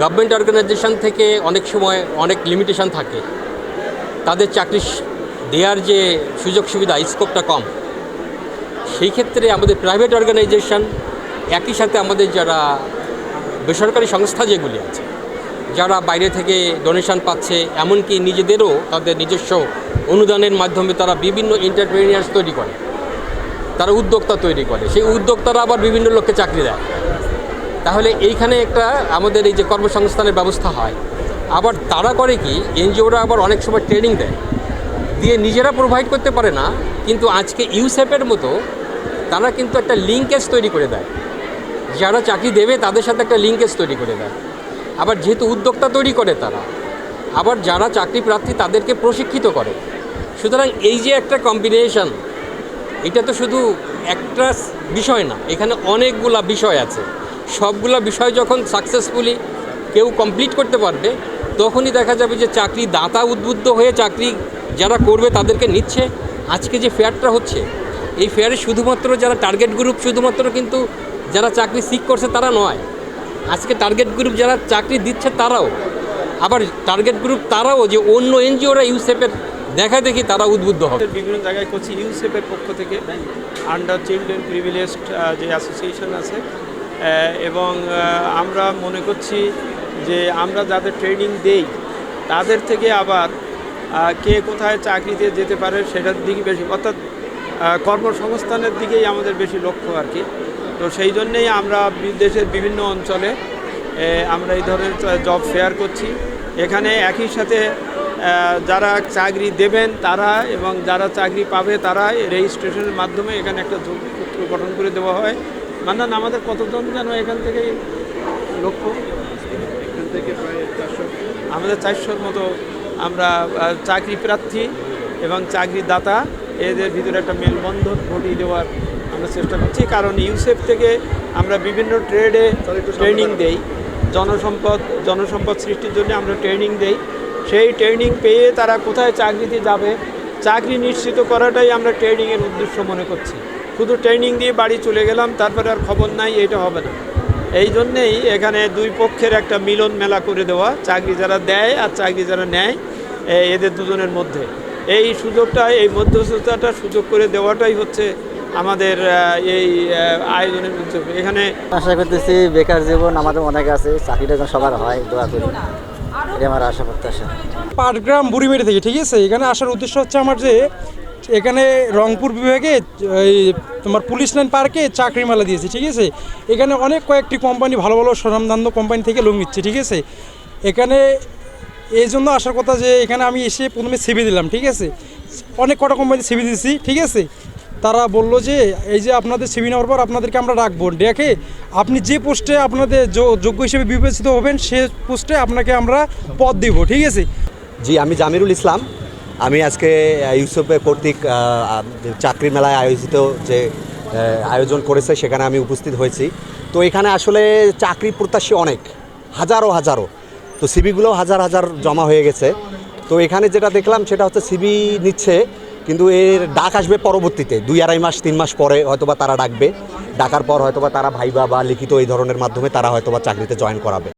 Government organisation থেকে অনেক সময় অনেক লিমিটেশান থাকে। তাদের চাকরি দেওয়ার যে সুযোগ সুবিধা স্কোপটা কম। সেই ক্ষেত্রে আমাদের প্রাইভেট অর্গানাইজেশান একই সাথে আমাদের যারা বেসরকারি সংস্থা যেগুলি আছে, যারা বাইরে থেকে ডোনেশান পাচ্ছে, এমনকি নিজেদেরও তাদের নিজস্ব অনুদানের মাধ্যমে তারা বিভিন্ন এন্টারপ্রেনিয়ার্স তৈরি করে। তারা উদ্যোক্তা তৈরি করে। সেই উদ্যোক্তারা আবার বিভিন্ন লোককে চাকরি দেয়। তাহলে এইখানে একটা আমাদের এই যে কর্মসংস্থানের ব্যবস্থা হয়। আবার তারা করে কি, এনজিওরা আবার অনেক সময় ট্রেনিং দেয়। দিয়ে নিজেরা প্রোভাইড করতে পারে না, কিন্তু আজকে ইউসেপের মতো তারা কিন্তু একটা লিঙ্কেজ তৈরি করে দেয়। যারা চাকরি দেবে তাদের সাথে একটা লিঙ্কেজ তৈরি করে দেয়। আবার যেহেতু উদ্যোক্তা তৈরি করে তারা, আবার যারা চাকরি প্রার্থী তাদেরকে প্রশিক্ষিত করে। সুতরাং এই যে একটা কম্বিনেশন এটা তো শুধু একটা বিষয় না, এখানে অনেকগুলা বিষয় আছে। সবগুলা বিষয় যখন সাকসেসফুলি কেউ কমপ্লিট করতে পারবে, তখনই দেখা যাবে যে চাকরি দাতা উদ্বুদ্ধ হয়ে চাকরি যারা করবে তাদেরকে নিচ্ছে। আজকে যে ফেয়ারটা হচ্ছে, এই ফেয়ারে শুধুমাত্র যারা টার্গেট গ্রুপ শুধুমাত্র কিন্তু যারা চাকরি সিক করছে তারা নয়। আজকে টার্গেট গ্রুপ যারা চাকরি দিচ্ছে তারাও, আবার টার্গেট গ্রুপ তারাও যে অন্য এনজিওরা ইউসেপের দেখা দেখি তারা উদ্বুদ্ধ হবে। বিভিন্ন জায়গায় করছি ইউসেফের পক্ষ থেকে আন্ডার চিলড্রেন প্রিভিলেজড যে অ্যাসোসিয়েশন আছে এবং আমরা মনে করছি যে আমরা যাদের ট্রেনিং দেই, তাদের থেকে আবার কে কোথায় চাকরিতে যেতে পারে সেটার দিকে বেশি, অর্থাৎ কর্মসংস্থানের দিকেই আমাদের বেশি লক্ষ্য আর কি। তো সেই জন্যেই আমরা দেশের বিভিন্ন অঞ্চলে আমরা এই ধরনের জব ফেয়ার করছি। এখানে একই সাথে যারা চাকরি দেবেন তারা এবং যারা চাকরি পাবে তারা রেজিস্ট্রেশনের মাধ্যমে এখানে একটা যোগসূত্র গঠন করে দেওয়া হয়। মান্নান আমাদের কতজন যেন এখান থেকে লক্ষ্য? এখান থেকে প্রায় চারশো। আমাদের চারশোর মতো আমরা চাকরি প্রার্থী এবং চাকরি দাতা। এদের ভিতরে একটা মেলবন্ধন ঘটিয়ে দেওয়ার আমরা চেষ্টা করছি। কারণ ইউসেফ থেকে আমরা বিভিন্ন ট্রেডে ট্রেনিং দেই। জনসম্পদ জনসম্পদ সৃষ্টির জন্য আমরা ট্রেনিং দেই। সেই ট্রেনিং পেয়ে তারা কোথায় চাকরিতে যাবে, চাকরি নিশ্চিত করাটাই আমরা ট্রেনিংয়ের উদ্দেশ্য মনে করছি। শুধু ট্রেনিং দিয়ে বাড়ি চলে গেলাম, তারপরে আর খবর নাই, এটা হবে না। এই জন্যেই এখানে দুই পক্ষের একটা মিলন মেলা করে দেওয়া, চাকরি যারা দেয় আর চাকরি যারা নেয় এদের দুজনের মধ্যে। এই সুযোগটা, এই মধ্যস্থতাটা সুযোগ করে দেওয়াটাই হচ্ছে আমাদের এই আয়োজনের উদ্যোগ। এখানে আশা করতেছি বেকার জীবন আমাদের অনেক আছে, চাকরিটা সবার হয়, দোয়া করি। এটা আমার আশা, প্রত্যাশা। পাটগ্রাম বুড়িমেরি থেকে, ঠিক আছে? এখানে আসার উদ্দেশ্য হচ্ছে আমার যে, এখানে রংপুর বিভাগে, এই তোমার পুলিশ লাইন পার্কে চাকরি মেলা দিয়েছে, ঠিক আছে? এখানে অনেক কয়েকটি কোম্পানি ভালো ভালো স্বনামধান্য কোম্পানি থেকে লোক নিচ্ছে, ঠিক আছে? এখানে এই জন্য আসার কথা যে, এখানে আমি এসে প্রথমে সিবি দিলাম, ঠিক আছে? অনেক কটা কোম্পানি সিবি দিয়েছি, ঠিক আছে? তারা বলল যে, এই যে আপনাদের সিবি নেওয়ার পর আপনাদেরকে আমরা রাখব ডেকে আপনি যে পোস্টে আপনাদের যোগ্য হিসেবে বিবেচিত হবেন, সে পোস্টে আপনাকে আমরা পদ দিব, ঠিক আছে? জি, আমি জামিরুল ইসলাম। আমি আজকে ইউসুফে কর্তৃক চাকরি মেলায় আয়োজিত যে আয়োজন করেছে, সেখানে আমি উপস্থিত হয়েছি। তো এখানে আসলে চাকরি প্রত্যাশী অনেক, হাজারো হাজারো। তো সিবিগুলো হাজার হাজার জমা হয়ে গেছে। তো এখানে যেটা দেখলাম, সেটা হচ্ছে সিবি নিচ্ছে। কিন্তু এর ডাক আসবে পরবর্তীতে, দুই আড়াই মাস, তিন মাস পরে হয়তোবা তারা ডাকবে। ডাকার পর হয়তোবা তারা ভাইবা বা লিখিত এই ধরনের মাধ্যমে তারা হয়তোবা চাকরিতে জয়েন করাবে।